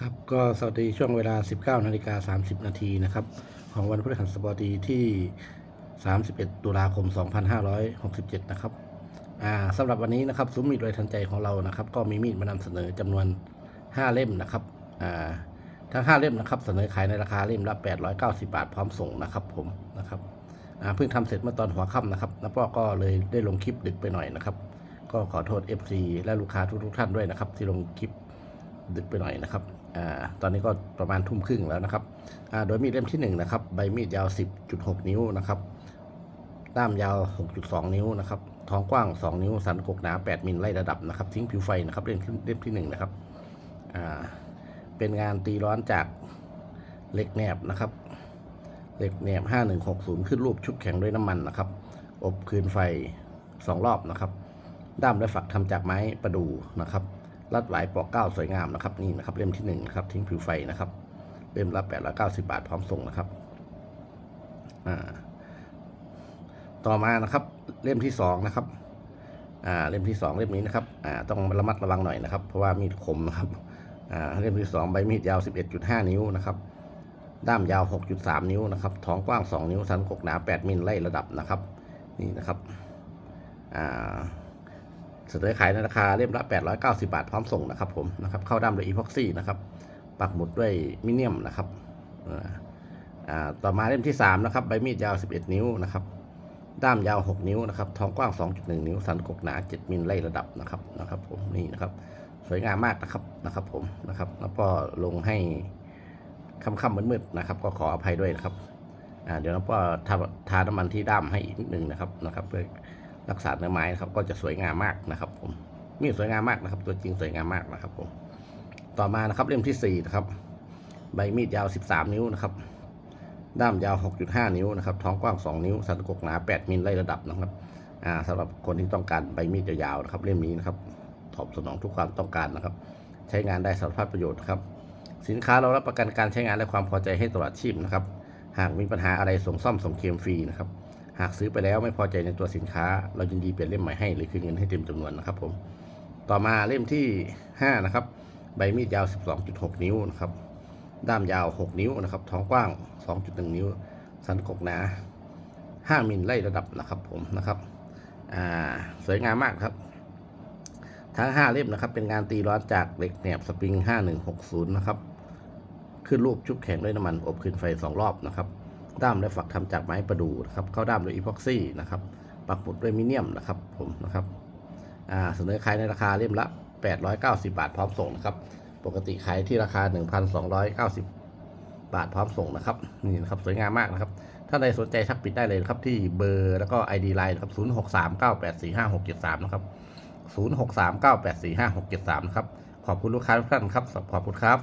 ครับก็สวัสดีช่วงเวลา 19นาฬิกา30 นาทีนะครับ ของวันพฤหัสบดีที่ 31 ตุลาคม 2567 นะครับอ่าสำหรับวันนี้นะครับซุ้มมีดโดยทันใจของเรานะครับ ก็มีมีดมานำเสนอจำนวน 5 เล่มนะครับอ่าทั้ง 5 เล่มนะครับ เสนอขายในราคาเล่มละ 890 บาทพร้อมส่งนะครับผมนะครับอ่าเพิ่งทำเสร็จเมื่อตอนหัวค่ำนะครับแล้วก็เลยได้ลงคลิปดึกไปหน่อยนะครับ ก็ขอโทษ FC และลูกค้าทุกๆท่านด้วยนะครับ ที่ลงคลิป ดึกไปหน่อยนะครับอ่าตอนนี้ก็ประมาณทุ่มครึ่งแล้วนะครับอ่าโดยมีดเล่มที่ 1 นะครับ ใบมีดยาว 10.6 นิ้วนะครับ ด้ามยาว 6.2 นิ้วนะครับ ท้องกว้าง 2 นิ้ว สันกกหนา 8 มิลไล่ระดับนะครับ ทิ้งผิวไฟนะครับ เล่มที่เล่มที่ 1 นะครับอ่าเป็นงานตีร้อนจากเหล็กแหนบนะครับเหล็กแหนบ 5160 ขึ้นรูปชุบแข็งด้วยน้ำมันนะครับ อบคืนไฟ 2 รอบนะครับ ด้ามและฝักทำจากไม้ประดู่นะครับ รัดหวายปอกเก้าสวยงามนะครับนี่นะครับเล่มที่หนึ่งนะครับทิ้งผิวไฟนะครับ เล่มละแปดร้อยเก้าสิบาทพร้อมส่งนะครับอ่าต่อมานะครับ เล่มที่สองนะครับอ่าเล่มที่สองเล่มนี้นะครับอ่าต้องระมัดระวังหน่อยนะครับ เพราะว่ามีดคมนะครับอ่าเล่มที่สองใบมีดยาวสิบเอ็ดจุดห้านิ้วนะครับด้ามยาวหกจุดสามนิ้วนะครับ ท้องกว้างสองนิ้ว สันกกหนาแปดมิลไล่ระดับนะครับ นี่นะครับ อ่า เสนอขายในราคาเล่มละ 890 บาทพร้อมส่งนะครับผมนะครับเข้าด้ามด้วยอีพ็อกซี่นะครับปักหมุดด้วยมิเนียมนะครับอ่าอ่าต่อมาเล่มที่ 3 นะครับ ใบมีดยาว 11 นิ้วนะครับ ด้ามยาว 6 นิ้วนะครับท้องกว้าง 2.1 นิ้ว สันกกหนา 7 มิลไล่ระดับนะครับนะครับผมนี่นะครับ สวยงามมากนะครับนะครับผมนะครับ แล้วก็ลงให้ค่ำๆมืดๆนะครับ ก็ขออภัยด้วยนะครับอ่าเดี๋ยวน้องก็ทาทาน้ำมันที่ด้ามให้อีกนิดนึงนะครับนะครับ เพื่อ รักษาเนื้อไม้นะครับ ก็จะสวยงามมากนะครับผมมีดสวยงามมากนะครับ ตัวจริงสวยงามมากนะครับผมต่อมานะครับเล่มที่สี่นะครับ ใบมีดยาว 13 นิ้วนะครับ ด้ามยาว 6.5 นิ้วนะครับ ท้องกว้าง 2 นิ้ว สันกกหนา 8 มิลไล่ระดับนะครับอ่าสำหรับคนที่ต้องการใบมีดยาวๆนะครับเล่มนี้นะครับตอบสนองทุกความต้องการนะครับ ใช้งานได้สารพัดประโยชน์นะครับ สินค้าเรารับประกันการใช้งานและความพอใจให้ตลอดชีพนะครับ หากมีปัญหาอะไรส่งซ่อมส่งเคลมฟรีนะครับ หากซื้อไปแล้วไม่พอใจในตัวสินค้า เรายินดีเปลี่ยนเล่มใหม่ให้หรือคืนเงินให้เต็มจำนวนนะครับ ผม ต่อมาเล่มที่ 5 นะครับ ใบมีดยาว 12.6 นิ้วนะครับ ด้ามยาว 6 นิ้วนะครับ ท้องกว้าง 2.1 นิ้ว สันกกหนา 5มิลไล่ระดับนะครับผมนะครับ อ่า สวยงามมากครับ ทั้ง 5 เล่มนะครับ เป็นงานตีร้อนจากเหล็กแหนบสปริง 5160 นะครับ ขึ้นรูปชุบแข็งด้วยน้ำมันอบคืนไฟ 2 รอบนะครับ ด้ามและฝักทำจากไม้ประดู่นะครับ เข้าด้ามโดยอีพ็อกซี่นะครับปักหมุดด้วยมิเนียมนะครับผมนะครับเสนอขายในราคาเล่มละ 890 บาทพร้อมส่งนะครับ ปกติขายที่ราคา 1,290 บาทพร้อมส่งนะครับ นี่นะครับสวยงามมากนะครับ ถ้าใดสนใจทักปิดได้เลยครับที่เบอร์แล้วก็ ID Line นะครับ0639845673 นะครับ 0639845673 นะครับ ขอบคุณลูกค้าทุกท่านครับ ขอบคุณครับ